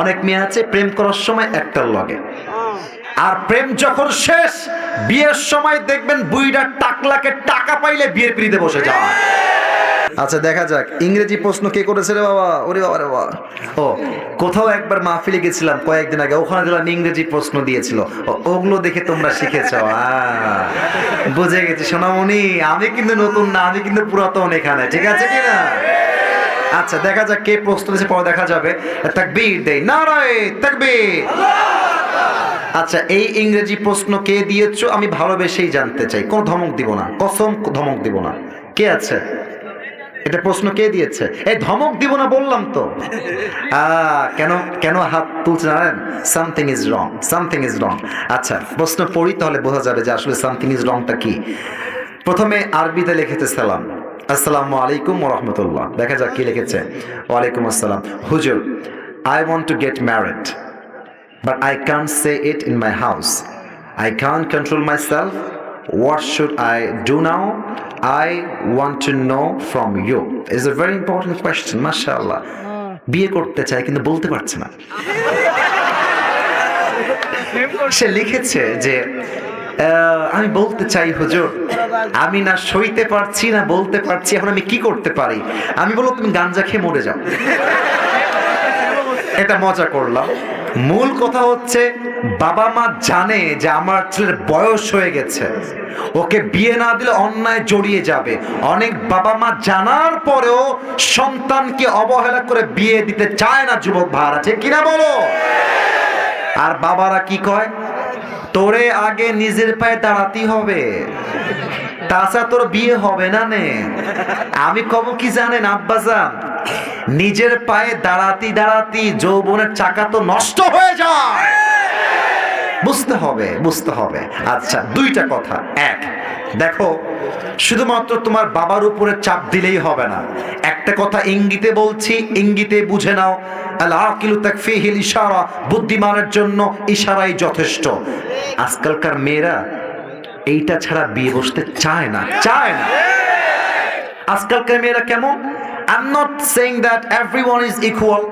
অনেক মেয়ে আছে প্রেম করার সময় একটার লগে। আর প্রেম যখন শেষ বিয়ের সময় দেখবেন বুইটা টাকলাকে টাকা পাইলে বিয়ের পিড়িতে বসে যাওয়া আচ্ছা দেখা যাক। ইংরেজি প্রশ্ন কে করেছে রে বাবা? ওরে বাবা রে বাবা। ও কোথাও একবার মাহফিলে গেছিলাম কয়েকদিন আগে ওখানে দিলাম ইংরেজি প্রশ্ন দিয়েছিল। ওগুলো দেখে তোমরা শিখেছ। বুঝে গেছি। সোনামণি আমি কিন্তু নতুন না আমি কিন্তু পুরাতন এখানে ঠিক আছে কি না আচ্ছা দেখা যাক কে প্রশ্ন দিয়েছে, পরে দেখা যাবে। তাকবীর দেই। নারায় তাকবীর। আচ্ছা এই ইংরেজি প্রশ্ন কে দিয়েছ? আমি ভালোবেসেই জানতে চাই। কোন ধমক দিব না। কসম ধমক দিব না। কে আছে? এটা প্রশ্ন কে দিয়েছে? এই ধমক দিব না, বললাম তো। কেন কেন হাত তুলছে জানেন? Something is wrong something is wrong আচ্ছা প্রশ্ন পড়ি তাহলে বোঝা যাবে যে আসলে সামথিং ইজ রংটা কি। প্রথমে আরবিতে লিখেছে সালাম। আসসালামু আলাইকুম রহমতুল্লাহ দেখা যাক কি লিখেছে ওয়ালাইকুম আসসালাম হুজুর I want to get married but I can't say it in my house. I can't control myself. What should I do now? I want to know from you. It's a very important question, mashallah. বিয়ে করতে চায় কিন্তু বলতে পারছে না সে লিখেছে যে আমি বলতে চাই হুজুর আমি না সইতে পারছি না বলতে পারছি এখন আমি কি করতে পারি? আমি বলব তুমি গাঞ্জা খেয়ে মরে যাও। এটা মজা করলাম। মূল কথা হচ্ছে বাবা মা জানে যে আমার ছেলের বয়স হয়ে গেছে। ওকে বিয়ে না দিলে অন্যায় জড়িয়ে যাবে। অনেক বাবা মা জানার পরেও সন্তানকে অবহেলা করে বিয়ে দিতে চায় না যুবক ভাড়া আছে কিনা বলো? আর বাবারা কি কয়? তোরে আগে নিজের পায়ে দাঁড়াতেই হবে। তাছাড়া তোর বিয়ে হবে না নে। আমি কব কি জানেন, আব্বাজান? নিজের পায়ে দাঁড়াতি দাঁড়াতি যৌবনের চাকা তো নষ্ট হয়ে যায়। বুঝতে হবে বুঝতে হবে। আচ্ছা দুইটা কথা। এক, দেখো, শুধুমাত্র তোমার বাবার উপরে চাপ দিলেই হবে না। একটা কথা ইঙ্গিতে বলছি, ইঙ্গিতে বুঝে নাও। আল আকিলু তাকফিহিল ইশারা, বুদ্ধিমানের জন্য ইশারাই যথেষ্ট। আজকালকার মেয়েরা এইটা ছাড়া বিয়ে বসতে চায় না চায় না। আজকালকার মেয়েরা কেমন? I am not saying that everyone is equal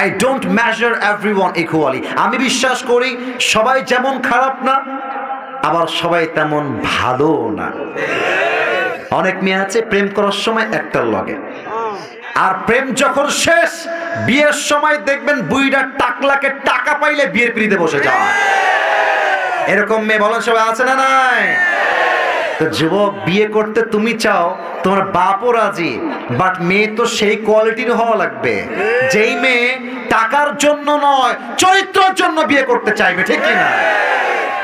I don't measure everyone equally আমি বিশ্বাস করি, সবাই যেমন খারাপ না, আবার সবাই তেমন ভালো না। অনেক মেয়ে আছে, প্রেম করার সময় একটার লগে। আর প্রেম যখন শেষ, বিয়ের সময় দেখবেন বুইটা টাকলাকে টাকা পাইলে বিয়ের পিড়িতে বসে যাওয়া এরকম মেয়ে বলেন সবাই আছে না নাই? তো যুবক, বিয়ে করতে তুমি চাও, তোমার বাপও রাজি বাট মেয়ে তো সেই কোয়ালিটির হওয়া লাগবে। যেই মেয়ে টাকার জন্য নয়, চরিত্রের জন্য বিয়ে করতে চাইবে, ঠিক কি না?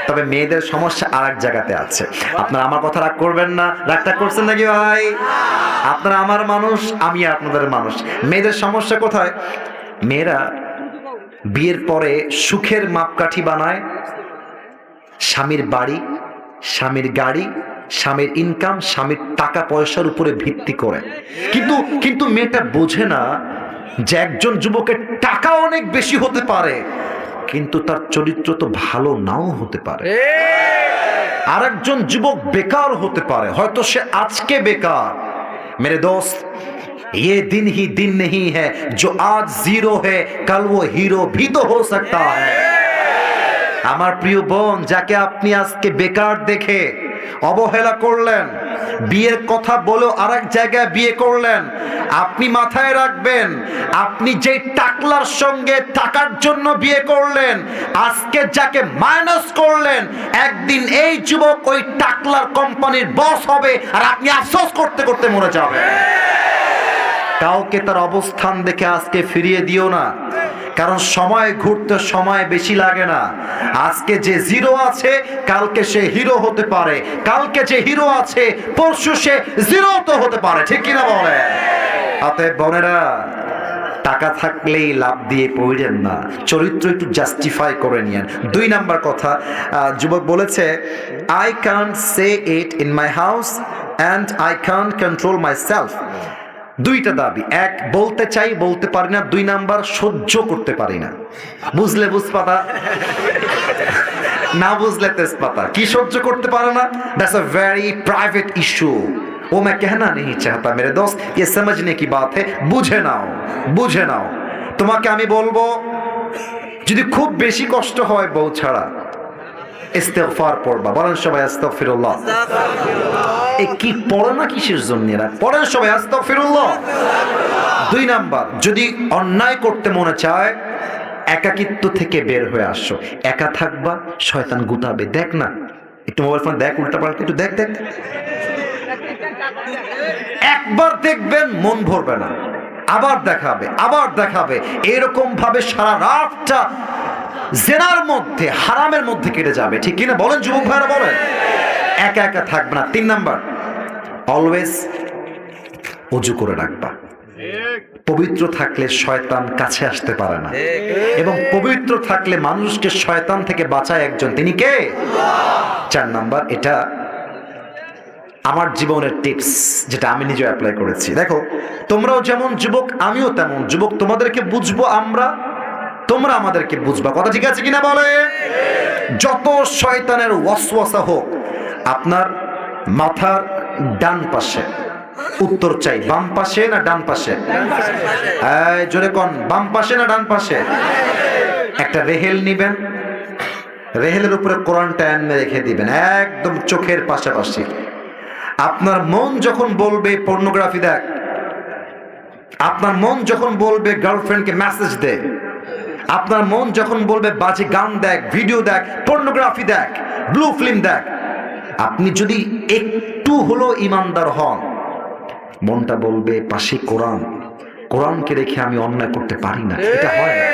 তবে মেয়েদের সমস্যা আর এক জায়গাতে আছে। আপনারা আমার কথা রাগ করবেন না। রাগটা করছেন নাকি ভাই? আপনারা আমার মানুষ, আমি আপনাদের মানুষ। মেয়েদের সমস্যা কোথায়? মেয়েরা বিয়ের পরে সুখের মাপকাঠি বানায় স্বামীর বাড়ি স্বামীর গাড়ি স্বামীর ইনকাম স্বামীর টাকা পয়সার উপরে ভিত্তি করে কিন্তু কিন্তু মেয়েটা বোঝে না যে একজন যুবকের টাকা অনেক বেশি হতে পারে কিন্তু তার চরিত্র তো ভালো নাও হতে পারে আর একজন যুবক বেকার হতে পারে হয়তো সে আজকে বেকার মেরে দোস্ত ये दिन ही दिन नहीं है जो आज जीरो है कल वो हीरो भी तो हो सकता है আমার প্রিয় বোন, যাকে আপনি আজকে বেকার দেখে অবহেলা করলেন, বিয়ের কথা বলে আর এক জায়গায় বিয়ে করলেন, আপনি মাথায় রাখবেন, আপনি যে টাকলার সঙ্গে টাকার জন্য বিয়ে করলেন, আজকে যাকে মাইনাস করলেন, একদিন এই যুবক ওই টাকলার কোম্পানির বস হবে আর আপনি আফসোস করতে করতে মরে যাবেন। কাউকে তার অবস্থান দেখে আজকে ফিরিয়ে দিও না। কারণ সময় ঘুরতে সময় বেশি লাগে না। আজকে যে জিরো আছে, কালকে সে হিরো হতে পারে। কালকে যে হিরো আছে, পরশু সে জিরো তো হতে পারে। ঠিক কিনা বলে অতএব বোনেরা, টাকা থাকলেই লাভ দিয়ে পড়েন না। চরিত্র একটু জাস্টিফাই করে নিয়েন। দুই নাম্বার কথা যুবক বলেছে I can't say it in my house and I can't control myself দুইটা দাবি এক বলতে চাই বলতে পারি না দুই নাম্বার সহ্য করতে পারি না বুঝলে বুঝপাতা না বুঝলে তেজপাতা কি সহ্য করতে পারে না that's a very private issue वो मैं कहना नहीं चाहता मेरे दोस्त ये समझने की बात है বুঝে নাও বুঝে নাও তোমাকে আমি বলবো যদি খুব বেশি কষ্ট হয় বউ ছাড়া ইস্তেগফার পড়বা বলেন সবাই আস্তাগফিরুল্লাহ কি পড়ে না কিসের জন্য পড়েন সবাই, আস্তাগফিরুল্লাহ। দুই নাম্বার, যদি অন্যায় করতে মনে চায়, একাকিত্ব থেকে বের হয়ে আসো। একা থাকবা, শয়তান গুতাবে। দেখ না, একটু মোবাইল ফোন দেখ, উল্টা পাল্টা একটু দেখ দেখ। একবার দেখবেন মন ভরবে না। আবার দেখাবে আবার দেখাবে। এরকম ভাবে সারা রাতটা জেনার মধ্যে, হারামের মধ্যে কেটে যাবে। ঠিক কিনা? বলেন, যুবক ভাইরা, বলেন। একা একা থাকবে না। তিন নাম্বার অলওয়েজ অজু করে রাখবা। পবিত্র থাকলে শয়তান কাছে আসতে পারে না। এবং পবিত্র থাকলে মানুষকে শয়তান থেকে বাঁচায় একজন। তিনি কে? চার নাম্বার, এটা আমার জীবনের টিপস যেটা আমি নিজে অ্যাপ্লাই করেছি। দেখো, তোমরাও যেমন যুবক, আমিও তেমন। যুবক, তোমাদেরকে বুঝব আমরা, তোমরা আমাদেরকে বুঝবা। কথা ঠিক আছে কিনা বলে? যত শয়তানের ওয়াসওয়াসা হোক, আপনার মাথার ডান পাশে। উত্তর চাই, বাম পাশে না ডান পাশে? জোরে কন, বাম পাশে না ডান পাশে? একটা রেহেল নিবেন। রেহেলের উপরে কোরআনটা এনে রেখে দিবেন, একদম চোখের পাশাপাশি। আপনার মন যখন বলবে পর্নোগ্রাফি দেখ, আপনার মন যখন বলবে গার্লফ্রেন্ডকে মেসেজ দে, আপনার মন যখন বলবে, বাজে গান দেখ ভিডিও দেখ পর্নোগ্রাফি দেখ ব্লু ফিল্ম দেখ আপনি যদি একটু হলো ইমানদার হন, মনটা বলবে, পাশে কোরআন। কোরআনকে রেখে আমি অন্যায় করতে পারি না। এটা হয় না।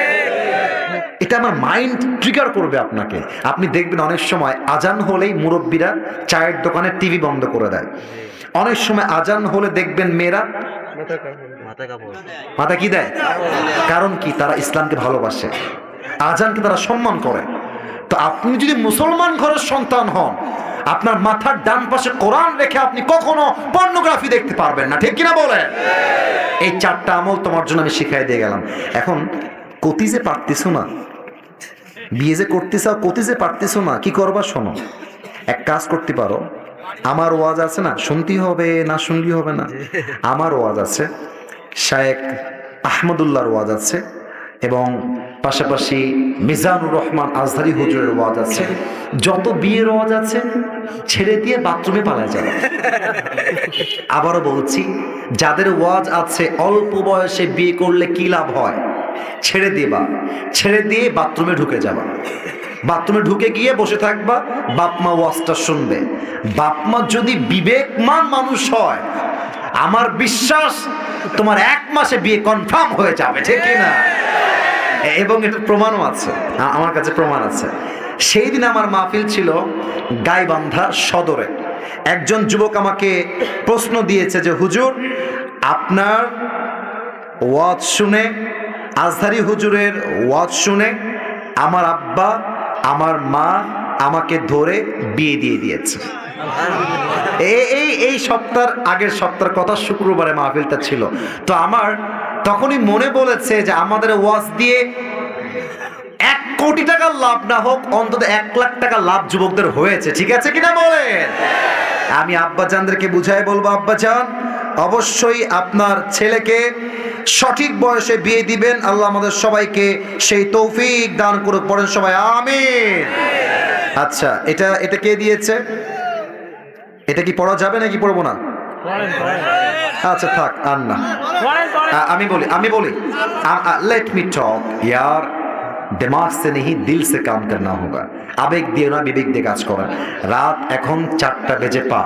এটা আমার মাইন্ড ট্রিগার করবে আপনাকে। আপনি দেখবেন অনেক সময় আজান হলেই মুরব্বীরা চায়ের দোকানে টিভি বন্ধ করে দেয়। অনেক সময় আজান হলে দেখবেন মেয়েরা মাথা কি দেয়? কারণ কি? তারা ইসলামকে ভালোবাসে। আজানকে তারা সম্মান করে। তো আপনি যদি মুসলমান ঘরের সন্তান হন আপনার মাথার ডান পাশে কোরআন রেখে আপনি কখনো পর্নোগ্রাফি দেখতে পারবেন না। ঠিক কিনা বলে? এই চারটা আমল তোমার জন্য আমি শিখাই দিয়ে গেলাম। এখন, কতি যে পারতেছো না, বিয়ে যে করতে চাও কতি যে পারতেছো না, কি করবা শোনো? এক কাজ করতে পারো। আমার ওয়াজ আছে না, শুনতেই হবে, না শুনলেই হবে না। আমার ওয়াজ আছে শায়েক আহমদুল্লাহর ওয়াজ আছে এবং পাশাপাশি মিজানুর রহমান আজহারি হুজুরের ওয়াজ আছে। যত বিয়ের ওয়াজ আছে, ছেড়ে দিয়ে বাথরুমে পালা যায়। আবারও বলছি, যাদের ওয়াজ আছে, অল্প বয়সে বিয়ে করলে কি লাভ হয়? ছেড়ে দেবা। ছেড়ে দিয়ে বাথরুমে ঢুকে যাবা। বাথরুমে ঢুকে গিয়ে বসে থাকবা, বাপ মা ওয়াজটা শুনবে। বাপ মা যদি বিবেকমান মানুষ হয়, আমার বিশ্বাস তোমার এক মাসে বিয়ে কনফার্ম হয়ে যাবে, ঠিক না এবং এটার প্রমাণও আছে। আমার কাছে প্রমাণ আছে। সেই দিন আমার মাহফিল ছিল গাইবান্ধা সদরে। একজন যুবক আমাকে প্রশ্ন দিয়েছে যে, হুজুর, আপনার ওয়াজ শুনে, আজহারি হুজুরের ওয়াজ শুনে আমার আব্বা, আমার মা আমাকে ধরে বিয়ে দিয়ে দিয়েছে। এই এই সপ্তাহের আগের সপ্তাহের কথা শুক্রবারে মাহফিলটা ছিল। তো আমার তখনই মনে বলেছে যে আমাদের ওয়াজ দিয়ে এক কোটি টাকার লাভ না হোক অন্তত এক লাখ টাকা লাভ যুবকদের হয়েছে। ঠিক আছে কিনা বলেন? আমি আব্বাজানদেরকে বুঝাই বলব আব্বাজান অবশ্যই আপনার ছেলেকে সঠিক বয়সে বিয়ে দিবেন। আল্লাহ আমাদের সবাইকে সেই তৌফিক দান করুক। পড়েন সবাই আমিন। আচ্ছা এটা এটা কে দিয়েছে? এটা কি পড়া যাবে নাকি পড়ব না? আচ্ছা থাক আর না। আমি বলি আমি বলি लेट मी टॉक यार दिमाग से नहीं दिल से काम करना होगा আবেগ দিয়ে না বিবেক দিয়ে কাজ করা রাত এখন চারটা বেজে পা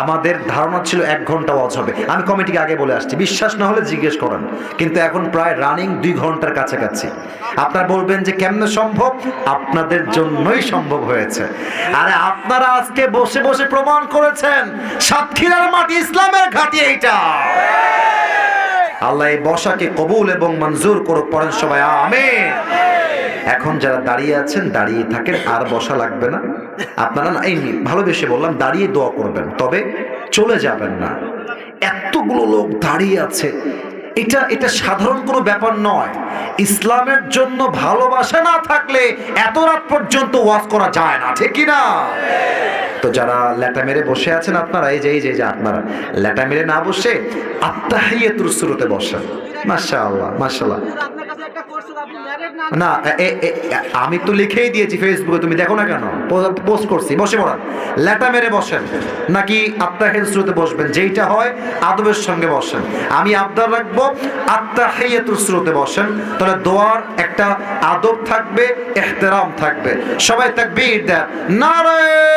আমাদের ধারণা ছিল এক ঘন্টা ওয়াজ হবে আমি কমিটিকে আগে বলে আসছি বিশ্বাস না হলে জিজ্ঞেস করেন কিন্তু এখন প্রায় রানিং দুই ঘন্টার কাছাকাছি আপনারা বলবেন যে কেমনে সম্ভব আপনাদের জন্যই সম্ভব হয়েছে আরে আপনারা আজকে বসে বসে প্রমাণ করেছেন সাতক্ষীরার মাটি ইসলামের ঘাঁটি এইটা আল্লাহ এই বসাকে কবুল এবং মঞ্জুর করুক, পড়েন সবাই, আমিন। এখন যারা দাঁড়িয়ে আছেন, দাঁড়িয়ে থাকেন, আর বসা লাগবে না। আপনারা না, এই ভালোবেসে বললাম, দাঁড়িয়ে দোয়া করবেন, তবে চলে যাবেন না। এতগুলো লোক দাঁড়িয়ে আছে। এটা এটা সাধারণ কোনো ব্যাপার নয়। ইসলামের জন্য ভালোবাসা না থাকলে এত রাত পর্যন্ত ওয়াজ করা যায় না, ঠিক কি না তো যারা ল্যাটা মেরে বসে আছেন আপনারা, এই যে এই যে আপনারা, ল্যাটা মেরে না বসে আত্মাহিয়াতুর শুরুতে বসেন। মাশাআল্লাহ মাশাআল্লাহ। আপনার কাছে একটা কোর্স আপনি ম্যারেড না আমি তো লিখেই দিয়েছি ফেসবুকে তুমি দেখো না কেন? পোস্ট করছি, বসে পড়ান ল্যাটা মেরে বসেন। নাকি আত্মাহের স্রোতে বসবেন? যেইটা হয়, আদবের সঙ্গে বসেন। আমি আবদার রাখব আত্মাহিয়াতুর স্রোতে বসেন। তাহলে দোয়ার একটা আদব থাকবে, এহতেরাম থাকবে। সবাই তাকবীর দেন। নারায়ণ